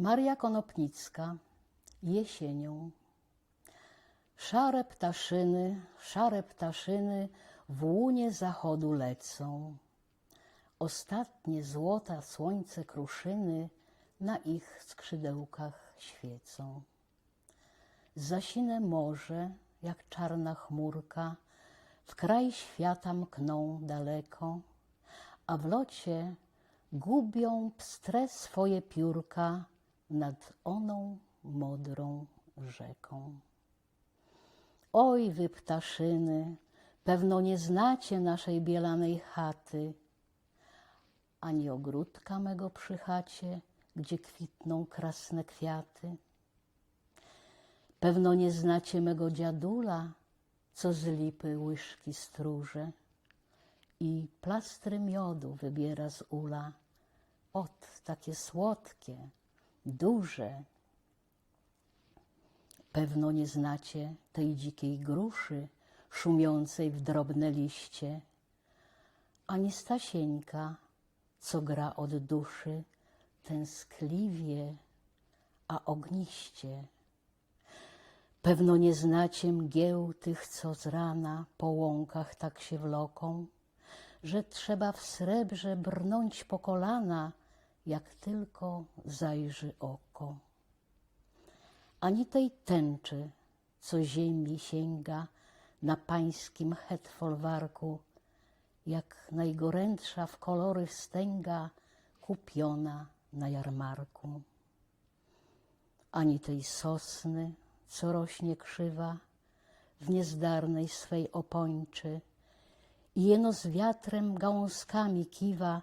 Maria Konopnicka jesienią. Szare ptaszyny, szare ptaszyny w łunie zachodu lecą. Ostatnie złota słońce kruszyny na ich skrzydełkach świecą. Zasine morze, jak czarna chmurka, w kraj świata mkną daleko, a w locie gubią pstre swoje piórka nad oną modrą rzeką. Oj, wy ptaszyny, pewno nie znacie naszej bielanej chaty, ani ogródka mego przy chacie, gdzie kwitną krasne kwiaty. Pewno nie znacie mego dziadula, co z lipy łyżki stróże i plastry miodu wybiera z ula. Ot, takie słodkie, duże. Pewno nie znacie tej dzikiej gruszy, szumiącej w drobne liście, ani Stasieńka, co gra od duszy tęskliwie, a ogniście. Pewno nie znacie mgieł tych, co z rana po łąkach tak się wloką, że trzeba w srebrze brnąć po kolana, jak tylko zajrzy oko. Ani tej tęczy, co ziemi sięga na pańskim het folwarku, jak najgorętsza w kolory wstęga kupiona na jarmarku. Ani tej sosny, co rośnie krzywa w niezdarnej swej opończy i jeno z wiatrem gałązkami kiwa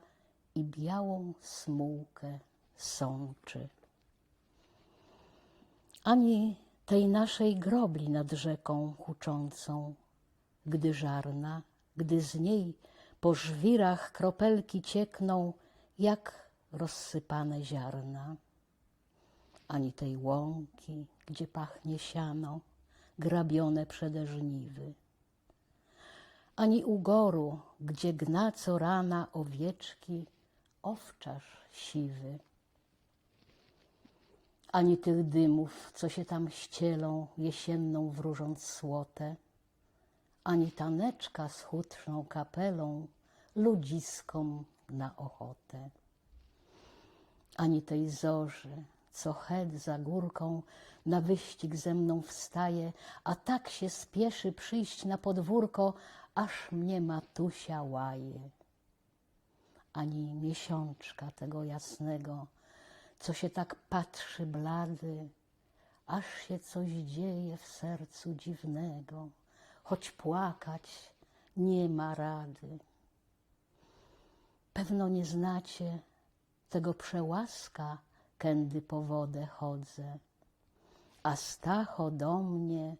i białą smułkę sączy. Ani tej naszej grobli nad rzeką huczącą, gdy żarna, gdy z niej po żwirach kropelki ciekną, jak rozsypane ziarna. Ani tej łąki, gdzie pachnie siano, grabione przede żniwy. Ani ugoru, gdzie gna co rana owieczki, owczarz siwy. Ani tych dymów, co się tam ścielą, jesienną wróżąc słote, ani taneczka z chudszą kapelą, ludziskom na ochotę. Ani tej zorzy, co het za górką na wyścig ze mną wstaje, a tak się spieszy przyjść na podwórko, aż mnie matusia łaje. Ani miesiączka tego jasnego, co się tak patrzy blady, aż się coś dzieje w sercu dziwnego, choć płakać nie ma rady. Pewno nie znacie tego przełaska, kędy po wodę chodzę, a Stacho do mnie,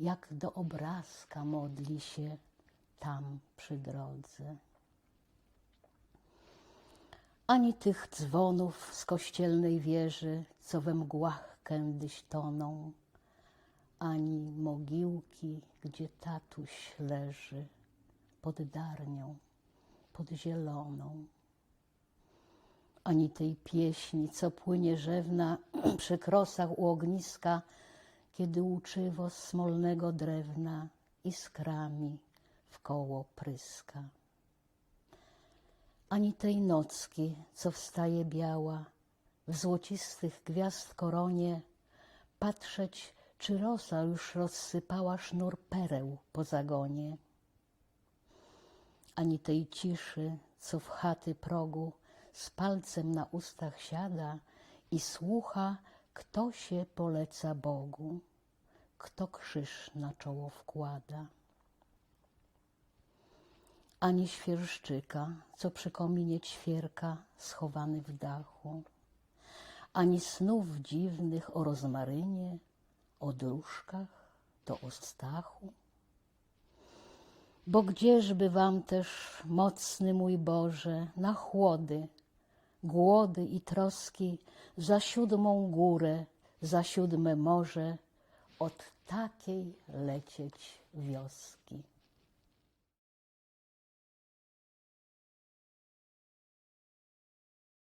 jak do obrazka modli się tam przy drodze. Ani tych dzwonów z kościelnej wieży, co we mgłach kędyś toną, ani mogiłki, gdzie tatuś leży pod darnią, pod zieloną ani tej pieśni, co płynie rzewna przy krosach u ogniska, kiedy łuczywo smolnego drewna iskrami w koło pryska. Ani tej nocki, co wstaje biała, w złocistych gwiazd koronie, patrzeć, czy rosa już rozsypała sznur pereł po zagonie. Ani tej ciszy, co w chaty progu z palcem na ustach siada i słucha, kto się poleca Bogu, kto krzyż na czoło wkłada. Ani świerszczyka, co przy kominie ćwierka, schowany w dachu, ani snów dziwnych o rozmarynie, o dróżkach, to o stachu. Bo gdzieżby wam też, mocny mój Boże, na chłody, głody i troski za siódmą górę, za siódme morze od takiej lecieć wioski.